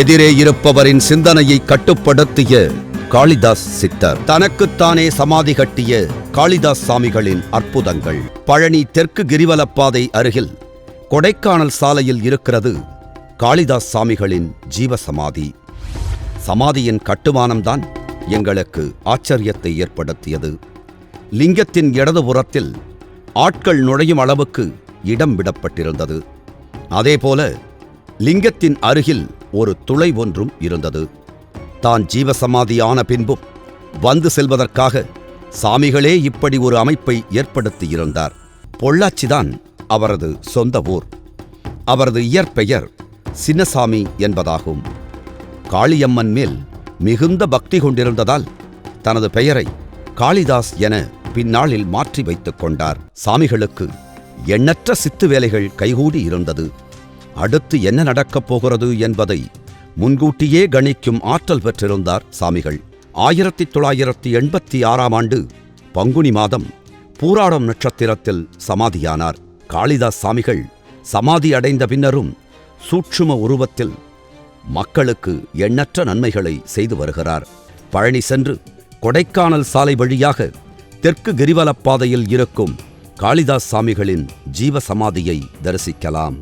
எதிரே இருப்பவரின் சிந்தனையை கட்டுப்படுத்திய காளிதாஸ் சித்தர். தனக்குத்தானே சமாதி கட்டிய காளிதாஸ் சாமிகளின் அற்புதங்கள். பழனி தெற்கு கிரிவலப்பாதை அருகில் கொடைக்கானல் சாலையில் இருக்கிறது காளிதாஸ் சாமிகளின் ஜீவசமாதி. சமாதியின் கட்டுமானம்தான் எங்களுக்கு ஆச்சரியத்தை ஏற்படுத்தியது. லிங்கத்தின் இடதுபுறத்தில் ஆட்கள் நுழையும் அளவுக்கு இடம் விடப்பட்டிருந்தது. அதேபோல லிங்கத்தின் அருகில் ஒரு துளை ஒன்றும் இருந்தது. தான் ஜீவசமாதியான பின்பும் வந்து செல்வதற்காக சாமிகளே இப்படி ஒரு அமைப்பை ஏற்படுத்தியிருந்தார் பொள்ளாச்சிதான் அவரது சொந்த ஊர். அவரது இயற்பெயர் சின்னசாமி என்பதாகும். காளியம்மன் மேல் மிகுந்த பக்தி கொண்டிருந்ததால் தனது பெயரை காளிதாஸ் என பின்னாளில் மாற்றி வைத்துக் கொண்டார். சாமிகளுக்கு எண்ணற்ற சித்து வேலைகள் கைகூடி இருந்தது. அடுத்து என்ன நடக்கப் போகிறது என்பதை முன்கூட்டியே கணிக்கும் ஆற்றல் பெற்றிருந்தார் சாமிகள். ஆயிரத்தி தொள்ளாயிரத்தி எண்பத்தி ஆறாம் ஆண்டு பங்குனி மாதம் பூராடம் நட்சத்திரத்தில் சமாதியானார். காளிதாஸ் சாமிகள் சமாதி அடைந்த பின்னரும் சூட்சும உருவத்தில் மக்களுக்கு எண்ணற்ற நன்மைகளை செய்து வருகிறார். பழனி சென்று கொடைக்கானல் சாலை வழியாக தெற்கு கிரிவலப்பாதையில் இருக்கும் காளிதாஸ் சாமிகளின் ஜீவ சமாதியை தரிசிக்கலாம்.